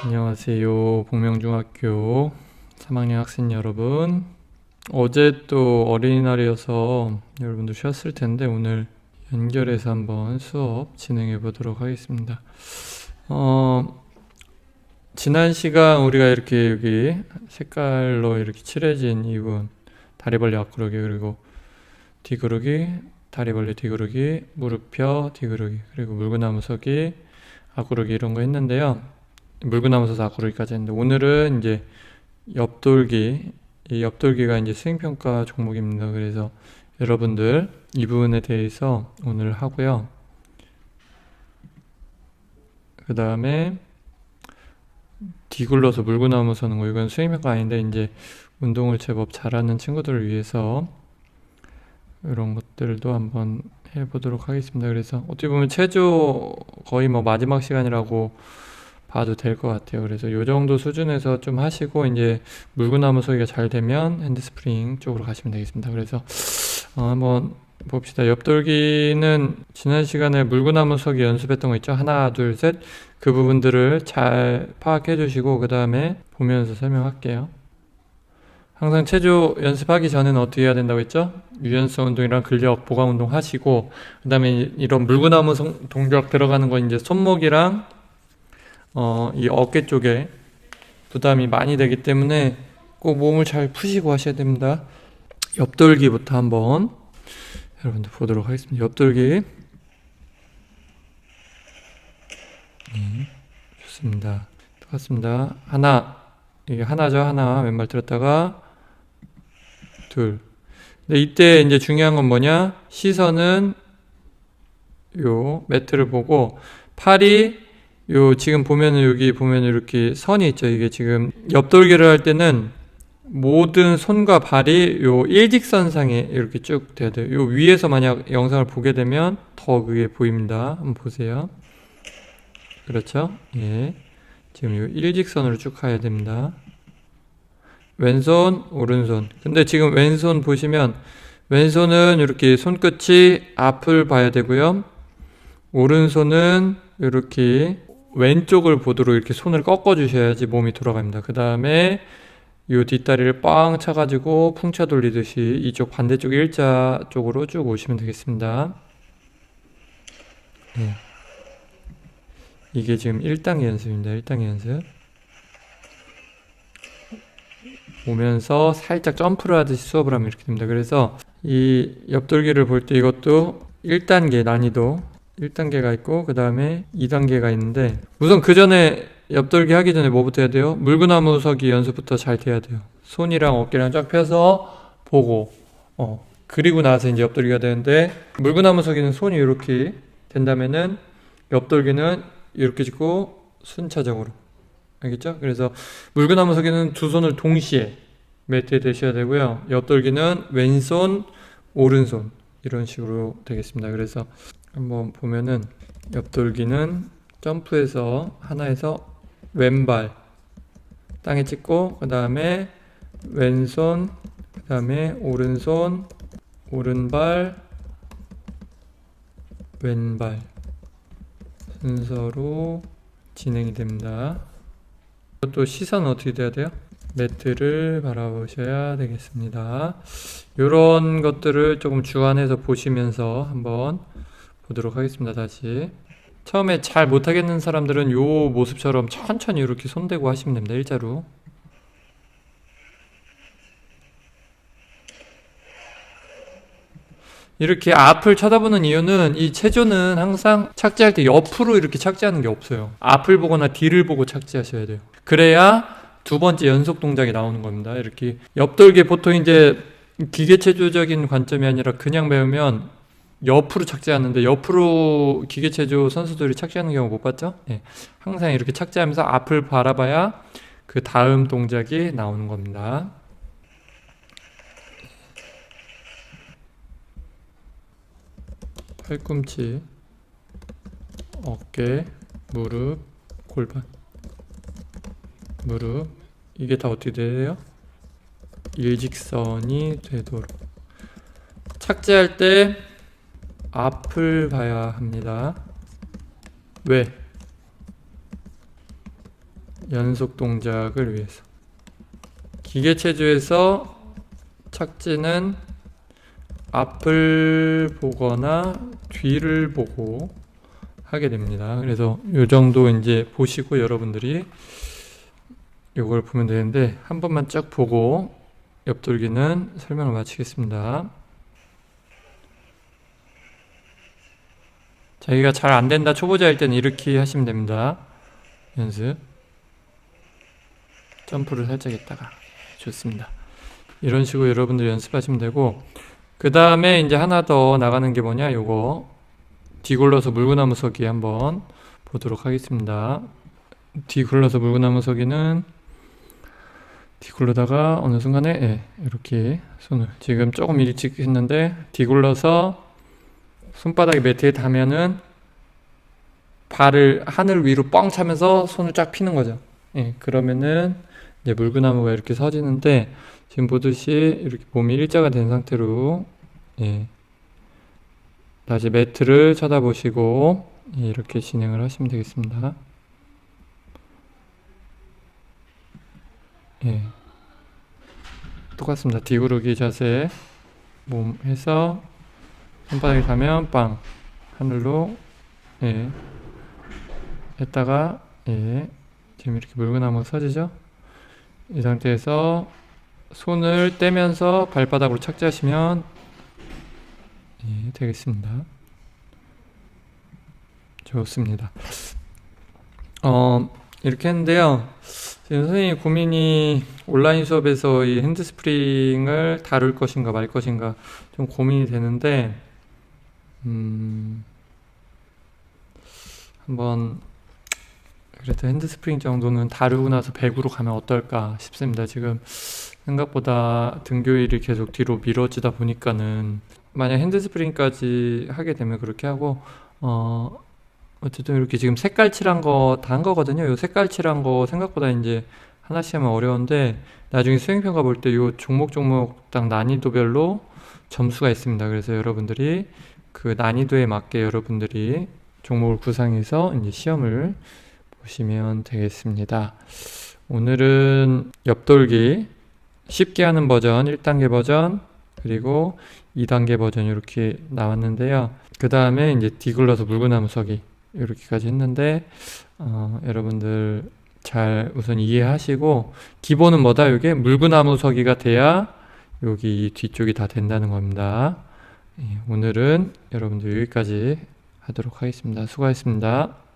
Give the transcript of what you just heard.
안녕하세요. 복명중학교 3학년 학생 여러분. 어제 또 어린이날이어서 여러분들 쉬었을 텐데 오늘 연결해서 한번 수업 진행해 보도록 하겠습니다. 어, 지난 시간 우리가 이렇게 여기 색깔로 이렇게 칠해진 이 부분 다리 벌리 앞구르기 그리고 뒤구르기 다리 벌리 뒤구르기 무릎 펴 뒤구르기 그리고 물구나무 서기 앞구르기 이런 거 했는데요. 물구나무 서서 앞구르기까지 했는데 오늘은 이제 옆돌기 이 옆돌기가 이제 수행평가 종목입니다. 그래서 여러분들 이 부분에 대해서 오늘 하고요. 그 다음에 뒤굴러서 물구나무 서는 거 이건 수행평가 아닌데 이제 운동을 제법 잘하는 친구들을 위해서 이런 것들도 한번 해보도록 하겠습니다. 그래서 어떻게 보면 체조 거의 뭐 마지막 시간이라고 봐도 될 것 같아요. 그래서 요 정도 수준에서 좀 하시고 이제 물구나무 서기가 잘 되면 핸드스프링 쪽으로 가시면 되겠습니다. 그래서 어, 한번 봅시다. 옆돌기는 지난 시간에 물구나무 서기 연습했던 거 있죠? 하나, 둘, 셋. 그 부분들을 잘 파악해 주시고 그 다음에 보면서 설명할게요. 항상 체조 연습하기 전에는 어떻게 해야 된다고 했죠? 유연성 운동이랑 근력 보강 운동 하시고 그 다음에 이런 물구나무 성- 동작 들어가는 건 이제 손목이랑 어, 이 어깨 쪽에 부담이 많이 되기 때문에 꼭 몸을 잘 푸시고 하셔야 됩니다. 옆돌기부터 한번 여러분들 보도록 하겠습니다. 옆돌기. 네, 좋습니다. 똑같습니다. 하나, 이게 하나죠. 하나 왼발 들었다가 둘. 근데 이때 이제 중요한 건 뭐냐? 시선은 요 매트를 보고 팔이 요 지금 보면은 여기 보면 이렇게 선이 있죠. 이게 지금 옆돌기를 할 때는 모든 손과 발이 요 일직선상에 이렇게 쭉 돼야 돼요. 요 위에서 만약 영상을 보게 되면 더 그게 보입니다. 한번 보세요. 그렇죠? 예. 지금 요 일직선으로 쭉 가야 됩니다. 왼손, 오른손. 근데 지금 왼손 보시면 왼손은 이렇게 손끝이 앞을 봐야 되고요. 오른손은 이렇게 왼쪽을 보도록 이렇게 손을 꺾어 주셔야지 몸이 돌아갑니다. 그 다음에 이 뒷다리를 빵 차가지고 풍차 돌리듯이 이쪽 반대쪽 일자 쪽으로 쭉 오시면 되겠습니다. 네. 이게 지금 1단계 연습입니다. 1단계 연습. 오면서 살짝 점프를 하듯이 수업을 하면 이렇게 됩니다. 그래서 이 옆돌기를 볼 때 이것도 1단계 난이도 1단계가 있고 그 다음에 2단계가 있는데 우선 그 전에 옆돌기 하기 전에 뭐부터 해야 돼요? 물구나무 서기 연습부터 잘 돼야 돼요. 손이랑 어깨랑 쫙 펴서 보고 어 그리고 나서 이제 옆돌기가 되는데 물구나무 서기는 손이 이렇게 된다면은 옆돌기는 이렇게 짓고 순차적으로 알겠죠? 그래서 물구나무 서기는 두 손을 동시에 매트에 대셔야 되고요. 옆돌기는 왼손, 오른손 이런 식으로 되겠습니다. 그래서 한번 보면은 옆돌기는 점프해서 하나에서 왼발 땅에 찍고 그 다음에 왼손 그 다음에 오른손 오른발 왼발 순서로 진행이 됩니다. 또 시선은 어떻게 돼야 돼요? 매트를 바라보셔야 되겠습니다. 이런 것들을 조금 주안해서 보시면서 한번 보도록 하겠습니다. 다시 처음에 잘 못하겠는 사람들은 요 모습처럼 천천히 이렇게 손대고 하시면 됩니다. 일자로 이렇게 앞을 쳐다보는 이유는 이 체조는 항상 착지할 때 옆으로 이렇게 착지하는 게 없어요. 앞을 보거나 뒤를 보고 착지하셔야 돼요. 그래야 두 번째 연속 동작이 나오는 겁니다. 이렇게 옆돌기 보통 이제 기계 체조적인 관점이 아니라 그냥 배우면 옆으로 착지하는데 옆으로 기계 체조 선수들이 착지하는 경우 못 봤죠? 예. 항상 이렇게 착지하면서 앞을 바라봐야 그 다음 동작이 나오는 겁니다. 팔꿈치, 어깨, 무릎, 골반, 무릎 이게 다 어떻게 돼요? 일직선이 되도록 착지할 때 앞을 봐야 합니다. 왜? 연속 동작을 위해서 기계 체조에서 착지는 앞을 보거나 뒤를 보고 하게 됩니다. 그래서 요 정도 이제 보시고 여러분들이 요걸 보면 되는데 한 번만 쫙 보고 옆돌기는 설명을 마치겠습니다. 자기가 잘 안 된다 초보자일 때는 이렇게 하시면 됩니다. 연습. 점프를 살짝 했다가 좋습니다. 이런 식으로 여러분들 연습하시면 되고 그 다음에 이제 하나 더 나가는 게 뭐냐 요거 뒤굴러서 물구나무 서기 한번 보도록 하겠습니다. 뒤굴러서 물구나무 서기는 뒤굴러다가 어느 순간에 예, 이렇게 손을 지금 조금 일찍 했는데 뒤굴러서 손바닥이 매트에 닿으면은 발을 하늘 위로 뻥 차면서 손을 쫙 피는 거죠. 예, 그러면은 이제 물구나무가 이렇게 서지는데 지금 보듯이 이렇게 몸이 일자가 된 상태로 예, 다시 매트를 쳐다보시고 예, 이렇게 진행을 하시면 되겠습니다. 예. 똑같습니다. 뒤구르기 자세 몸 해서 손바닥에 닿으면 빵 하늘로 예 했다가 예 지금 이렇게 물구나무 서지죠? 이 상태에서 손을 떼면서 발바닥으로 착지하시면 예 되겠습니다. 좋습니다. 어 이렇게 했는데요. 지금 선생님 고민이 온라인 수업에서 이 핸드스프링을 다룰 것인가 말 것인가 좀 고민이 되는데, 음, 한번, 그래도 핸드스프링 정도는 다루고 나서 100으로 가면 어떨까 싶습니다. 지금 생각보다 등교일이 계속 뒤로 미뤄지다 보니까는, 만약 핸드스프링까지 하게 되면 그렇게 하고, 어, 어쨌든 이렇게 지금 색깔 칠한 거 다 한 거거든요. 요 색깔 칠한 거 생각보다 이제 하나씩 하면 어려운데 나중에 수행평가 볼 때 요 종목 종목 딱 난이도별로 점수가 있습니다. 그래서 여러분들이 그 난이도에 맞게 여러분들이 종목을 구상해서 이제 시험을 보시면 되겠습니다. 오늘은 옆돌기 쉽게 하는 버전 1단계 버전 그리고 2단계 버전 이렇게 나왔는데요. 그 다음에 이제 뒤굴러서 물구나무 서기 이렇게까지 했는데 어, 여러분들 잘 우선 이해하시고 기본은 뭐다 이게 물구나무 서기가 돼야 여기 뒤쪽이 다 된다는 겁니다. 예, 오늘은 여러분들 여기까지 하도록 하겠습니다. 수고하셨습니다.